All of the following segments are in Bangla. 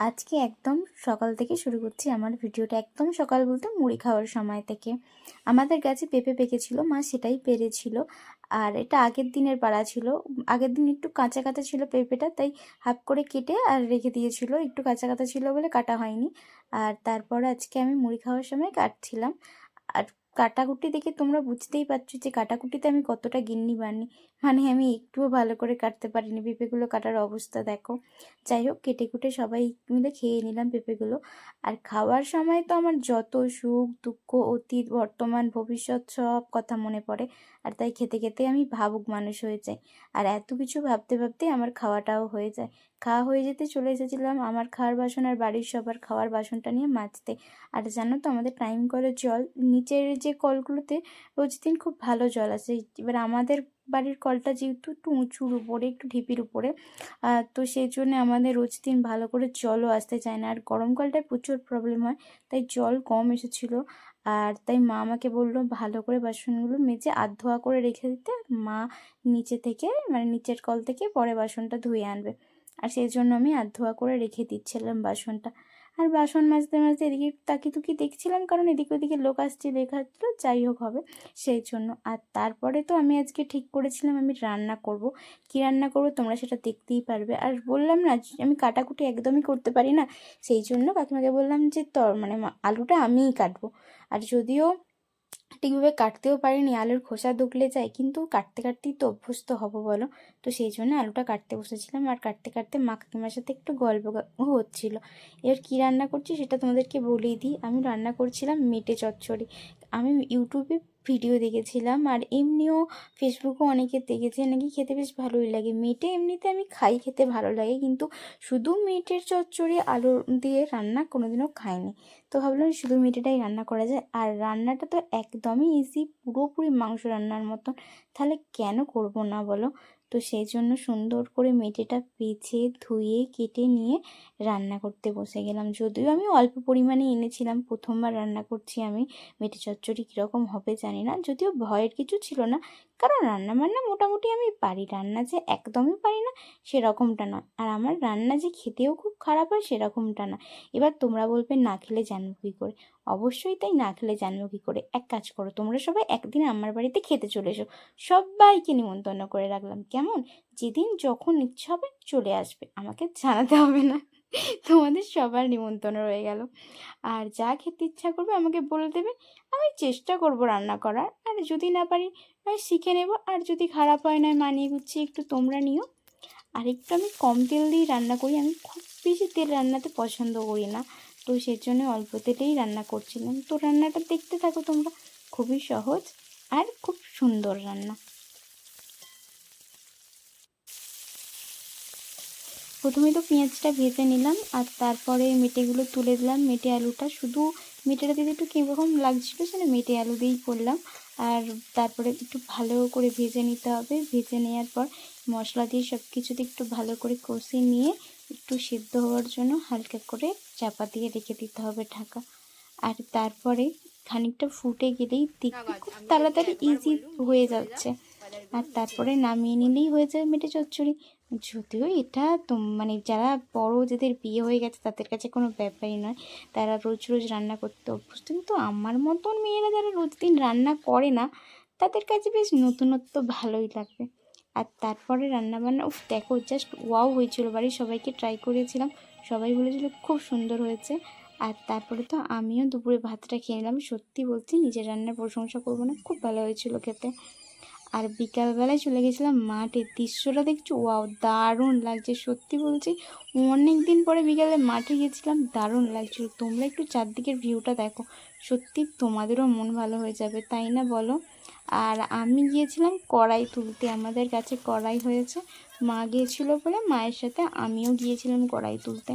আজকে একদম সকাল থেকে শুরু করছি আমার ভিডিওটা একদম সকাল বলতে মুড়ি খাওয়ার সময় থেকে। আমাদের গাছে পেঁপে পেকেছিল, মা সেটাই পেরেছিল। আর এটা আগের দিনের পাড়া ছিল। আগের দিন একটু কাঁচা কাঁচা ছিল পেঁপেটা, তাই হাফ করে কেটে আর রেখে দিয়েছিল। একটু কাঁচা কাঁচা ছিল বলে কাটা হয়নি। আর তারপর আজকে আমি মুড়ি খাওয়ার সময় কাটছিলাম। আর কাটাকুটি দেখে তোমরা বুঝতেই পারছ যে কাটাকুটিতে আমি কতটা গিন্নি বানি মানে আমি একটুও ভালো করে কাটতে পারিনি। পেঁপেগুলো কাটার অবস্থা দেখো। যাই হোক, কেটে কুটে সবাই মিলে খেয়ে নিলাম পেঁপেগুলো। আর খাওয়ার সময় তো আমার যত সুখ দুঃখ, অতীত, বর্তমান, ভবিষ্যৎ সব কথা মনে পড়ে। আর তাই খেতে খেতে আমি ভাবুক মানুষ হয়ে যাই। আর এত কিছু ভাবতে ভাবতে আমার খাওয়াটাও হয়ে যায়। খাওয়া হয়ে যেতে চলে এসেছিলাম আমার খাওয়ার বাসন আর বাড়ির সবার খাওয়ার বাসনটা নিয়ে মাজতে। আর জানো তো আমাদের টাইম কলের জল, নিচের যে কলগুলোতে রোজ দিন খুব ভালো জল আসে। এবার আমাদের বাড়ির কলটা যেহেতু একটু উঁচুর উপরে, একটু ঢিপির উপরে তো সেই জন্য আমাদের রোজ দিন ভালো করে জলও আসতে চায় না। আর গরমকালটায় প্রচুর প্রবলেম হয়, তাই জল কম এসেছিল। আর তাই মা আমাকে বলল ভালো করে বাসনগুলো মেজে আধ ধোয়া করে রেখে দিতে মা নিচে থেকে মানে নিচের কল থেকে পরে বাসনটা ধুয়ে আনবে। আর সেই জন্য আমি আধ ধোয়া করে রেখে দিচ্ছিলাম বাসনটা। আর বাসন মাজতে মাজতে এদিকে তাকি তুকি দেখছিলাম? কারণ এদিকে ওদিকে লোক আসছে, দেখাচ্ছিল, যাই হোক হবে সেই জন্য। আর তারপরে তো আমি আজকে ঠিক করেছিলাম, আমি রান্না করব। কি রান্না করব তোমরা সেটা দেখতেই পারবে। আর বললাম না আমি কাটাকুটি একদমই করতে পারি না, সেই জন্য কাকিমাকে বললাম যে তর মানে আলুটা আমিই কাটবো। আর যদিও ঠিকভাবে কাটতেও পারিনি, আলুর খোসা দুকলে যায়, কিন্তু কাটতে কাটতেই তো অভ্যস্ত হব বলো। তো সেই জন্য আলুটা কাটতে বসেছিলাম, আর কাটতে কাটতে মা কাকিমার সাথে একটু গল্প হচ্ছিল। এবার কী রান্না করছি সেটা তোমাদেরকে বলেই দিই। আমি রান্না করছিলাম মেটে চচ্চড়ি। আমি ইউটিউবে ভিডিও দেখেছিলাম, আর এমনিও ফেসবুকেও অনেকে দেখেছে নাকি খেতে বেশ ভালোই লাগে। মেটে এমনিতে আমি খাই, খেতে ভালো লাগে, কিন্তু শুধু মেটের চচ্চড়ি, আলু দিয়ে রান্না কোনোদিনও খাইনি। তো ভাবলাম শুধু মেটেটাই রান্না করা যায়। আর রান্নাটা তো একদমই ইজি পুরোপুরি মাংস রান্নার মতন। তাহলে কেন করব না বলো? তো সেই জন্য সুন্দর করে মেটেটা বেছে, ধুয়ে, কেটে নিয়ে রান্না করতে বসে গেলাম। যদিও আমি অল্প পরিমাণে এনেছিলাম, প্রথমবার রান্না করছি আমি। মেটে চচ্চড়ি কীরকম হবে জানি না। যদিও ভয়ের কিছু ছিল না, কারণ রান্না বান্না মোটামুটি আমি পারি। রান্না যে একদমই পারি না, সেরকমটা নয়। আর আমার রান্না যে খেতেও খুব খারাপ হয়, সেরকমটা না এবার তোমরা বলবে, না খেলে জানব কী করে? অবশ্যই তাই না খেলে জানব কী করে? এক কাজ করো, তোমরা সবাই একদিন আমার বাড়িতে খেতে চলে এসো। সবাইকে নিমন্ত্রণ করে রাখলাম। কেমন? যেদিন যখন ইচ্ছা হবে চলে আসবে। আমাকে জানাতে হবে না। তোমাদের সবার নিমন্ত্রণ রয়ে গেল। আর যা খেতে ইচ্ছা করবে আমাকে বলে দেবে। আমি চেষ্টা করব রান্না করার। আর যদি না পারি আমি শিখে নেব। আর যদি খারাপ হয় না, মানিয়ে গুছিয়ে একটু তোমরা নিও। আর একটু আমি কম তেল দিয়েই রান্না করি। আমি খুব বেশি তেল রান্নাতে পছন্দ করি না। তো সেই জন্য অল্প তেলেই রান্না করছিলাম। তো রান্নাটা দেখতে থাকো তোমরা, খুবই সহজ আর খুব সুন্দর রান্না। প্রথমে তো পেঁয়াজটা ভেজে নিলাম আর তারপরে মেটেগুলো তুলে দিলাম। মেটে আলুটা শুধু, মেটেটা দিতে একটু কীরকম লাগছিল সেটা মেটে আলু দিয়েই করলাম। আর তারপরে একটু ভালো করে ভেজে নিতে হবে। ভেজে নেওয়ার পর মশলা দিয়ে সব কিছুতে একটু ভালো করে কষিয়ে নিয়ে একটু সিদ্ধ হওয়ার জন্য হালকা করে চাপা দিয়ে রেখে দিতে হবে ঢাকা। আর তারপরে খানিকটা ফুটে গেলেই দেখতে খুব তাড়াতাড়ি ইজি হয়ে যাচ্ছে। আর তারপরে নামিয়ে নিলেই হয়ে যায় মেটে চচ্চড়ি। যদিও এটা মানে যারা বড় যাদের বিয়ে হয়ে গেছে তাদের কাছে কোনো ব্যাপারই নয়। তারা রোজ রোজ রান্না করতে অভ্যস্ত। কিন্তু আমার মতন মেয়েরা যারা রোজ দিন রান্না করে না, তাদের কাছে বেশ নতুনত্ব ভালোই লাগবে। আর তারপরে রান্নাবান্না, উফ, দেখো জাস্ট ওয়াও হয়েছিল। বাড়ির সবাইকে ট্রাই করেছিলাম। সবাই বলেছিল খুব সুন্দর হয়েছে। আর তারপরে তো আমিও দুপুরে ভাতটা খেয়ে নিলাম। সত্যি বলছি, নিজের রান্নার প্রশংসা করব না। খুব ভালো হয়েছিল খেতে। আর বিকালবেলায় চলে গেছিলাম মাঠে। দৃশ্যটা দেখছি? ওয়াও, দারুণ লাগছে। সত্যি বলছি অনেক দিন পরে বিকালে মাঠে গেছিলাম, দারুণ লাগছিল। তোমরা একটু চারদিকের ভিউটা দেখো। সত্যি তোমাদেরও মন ভালো হয়ে যাবে, তাই না বলো? আর আমি গিয়েছিলাম কড়াই তুলতে। আমাদের কাছে কড়াই হয়েছে। মা গিয়েছিল বলে মায়ের সাথে আমিও গিয়েছিলাম কড়াই তুলতে।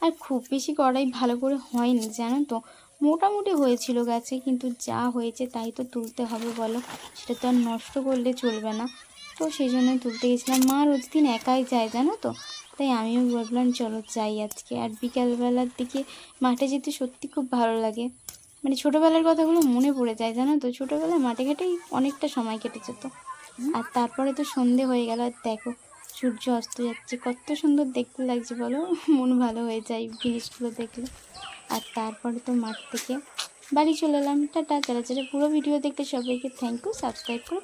আর খুব বেশি কড়াই ভালো করে হয়নি, জানো তো? মোটামুটি হয়েছিল গাছে, কিন্তু যা হয়েছে তাই তো তুলতে হবে বলো। সেটা তো আর নষ্ট করলে চলবে না। তো সেই জন্যই তুলতে গেছিলাম। মা রোজ দিন একাই যায়, জানো তো? তাই আমিও ভাবলাম, চলো যাই আজকে। আর বিকালবেলার দিকে মাঠে যেতে সত্যি খুব ভালো লাগে। মানে ছোটোবেলার কথাগুলো মনে পড়ে যায়, জানো তো? ছোটোবেলায় মাঠে ঘাটেই অনেকটা সময় কেটে যেত। আর তারপরে তো সন্ধে হয়ে গেল। আর দেখো, সূর্য অস্ত যাচ্ছে। কত সুন্দর দেখতে লাগছে বলো। মন ভালো হয়ে যায় জিনিসগুলো দেখলে। আর তারপরে তো মাঠ থেকে বাড়ি চলে এলাম। টাটা, যারা যারা পুরো ভিডিও দেখতে সবাইকে থ্যাংক ইউ সাবস্ক্রাইব করে